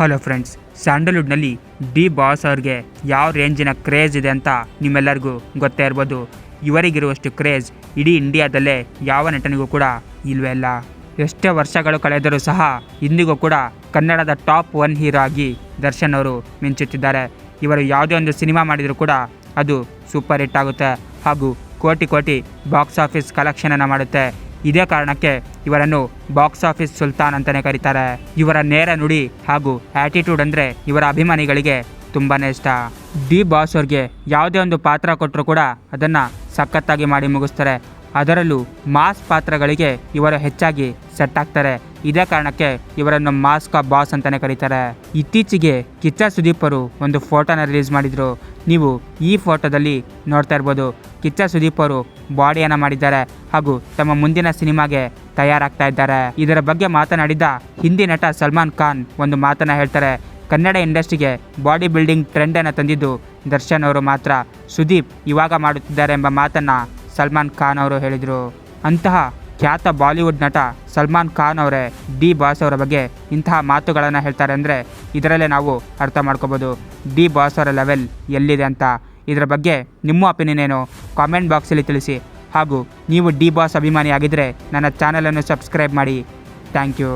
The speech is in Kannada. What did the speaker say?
ಹಲೋ ಫ್ರೆಂಡ್ಸ್, ಸ್ಯಾಂಡಲ್ವುಡ್ನಲ್ಲಿ ಡಿ ಬಾಸ್ ಅವ್ರಿಗೆ ಯಾವ ರೇಂಜಿನ ಕ್ರೇಜ್ ಇದೆ ಅಂತ ನಿಮ್ಮೆಲ್ಲರಿಗೂ ಗೊತ್ತೇ ಇರ್ಬೋದು. ಇವರಿಗಿರುವಷ್ಟು ಕ್ರೇಜ್ ಇಡೀ ಇಂಡಿಯಾದಲ್ಲೇ ಯಾವ ನಟನಿಗೂ ಕೂಡ ಇಲ್ವೇ ಇಲ್ಲ. ಎಷ್ಟೇ ವರ್ಷಗಳು ಕಳೆದರೂ ಸಹ ಇಂದಿಗೂ ಕೂಡ ಕನ್ನಡದ ಟಾಪ್ ಒನ್ ಹೀರೋ ಆಗಿ ದರ್ಶನ್ ಅವರು ಮಿಂಚುತ್ತಿದ್ದಾರೆ. ಇವರು ಯಾವುದೇ ಒಂದು ಸಿನಿಮಾ ಮಾಡಿದರೂ ಕೂಡ ಅದು ಸೂಪರ್ ಹಿಟ್ ಆಗುತ್ತೆ ಹಾಗೂ ಕೋಟಿ ಕೋಟಿ ಬಾಕ್ಸ್ ಆಫೀಸ್ ಕಲೆಕ್ಷನನ್ನು ಮಾಡುತ್ತೆ. ಇದೇ ಕಾರಣಕ್ಕೆ ಇವರನ್ನು ಬಾಕ್ಸ್ ಆಫೀಸ್ ಸುಲ್ತಾನ್ ಅಂತಲೇ ಕರೀತಾರೆ. ಇವರ ನೇರ ನುಡಿ ಹಾಗೂ ಆಟಿಟ್ಯೂಡ್ ಅಂದರೆ ಇವರ ಅಭಿಮಾನಿಗಳಿಗೆ ತುಂಬಾ ಇಷ್ಟ. ಡಿ ಬಾಸ್ ಅವ್ರಿಗೆ ಯಾವುದೇ ಒಂದು ಪಾತ್ರ ಕೊಟ್ಟರು ಕೂಡ ಅದನ್ನು ಸಖತ್ತಾಗಿ ಮಾಡಿ ಮುಗಿಸ್ತಾರೆ. ಅದರಲ್ಲೂ ಮಾಸ್ ಪಾತ್ರಗಳಿಗೆ ಇವರು ಹೆಚ್ಚಾಗಿ ಸೆಟ್ ಆಗ್ತಾರೆ. ಇದೇ ಕಾರಣಕ್ಕೆ ಇವರನ್ನು ಮಾಸ್ಕ ಬಾಸ್ ಅಂತಾನೆ ಕರೀತಾರೆ. ಇತ್ತೀಚೆಗೆ ಕಿಚ್ಚ ಸುದೀಪರು ಒಂದು ಫೋಟೋನ ರಿಲೀಸ್ ಮಾಡಿದರು. ನೀವು ಈ ಫೋಟೋದಲ್ಲಿ ನೋಡ್ತಾ ಇರ್ಬೋದು. ಕಿಚ್ಚ ಸುದೀಪ್ ಅವರು ಬಾಡಿಯನ್ನು ಮಾಡಿದ್ದಾರೆ ಹಾಗೂ ತಮ್ಮ ಮುಂದಿನ ಸಿನಿಮಾಗೆ ತಯಾರಾಗ್ತಾ ಇದ್ದಾರೆ. ಇದರ ಬಗ್ಗೆ ಮಾತನಾಡಿದ ಹಿಂದಿ ನಟ ಸಲ್ಮಾನ್ ಖಾನ್ ಒಂದು ಮಾತನ್ನು ಹೇಳ್ತಾರೆ, ಕನ್ನಡ ಇಂಡಸ್ಟ್ರಿಗೆ ಬಾಡಿ ಬಿಲ್ಡಿಂಗ್ ಟ್ರೆಂಡನ್ನು ತಂದಿದ್ದು ದರ್ಶನ್ ಅವರು ಮಾತ್ರ. ಸುದೀಪ್ ಇವಾಗ ಮಾಡುತ್ತಿದ್ದಾರೆ ಎಂಬ ಮಾತನ್ನು ಸಲ್ಮಾನ್ ಖಾನ್ ಅವರು ಹೇಳಿದರು. ಅಂತಹ ಖ್ಯಾತ ಬಾಲಿವುಡ್ ನಟ ಸಲ್ಮಾನ್ ಖಾನ್ ಅವರೇ ಡಿ ಬಾಸ್ ಅವರ ಬಗ್ಗೆ ಇಂತಹ ಮಾತುಗಳನ್ನು ಹೇಳ್ತಾರೆ ಅಂದರೆ ಇದರಲ್ಲೇ ನಾವು ಅರ್ಥ ಮಾಡ್ಕೋಬೋದು. ಡಿ ಬಾಸ್ ಅವರ ಲೆವೆಲ್ ಎಲ್ಲಿದೆ ಅಂತ ಇದರ ಬಗ್ಗೆ ನಿಮ್ಮ ಒಪಿನಿಯನ್ ಏನು? ಕಾಮೆಂಟ್ ಬಾಕ್ಸಲ್ಲಿ ತಿಳಿಸಿ. ಹಾಗೂ ನೀವು ಡಿ ಬಾಸ್ ಅಭಿಮಾನಿ ಆಗಿದ್ದರೆ ನನ್ನ ಚಾನಲನ್ನು ಸಬ್ಸ್ಕ್ರೈಬ್ ಮಾಡಿ. Thank you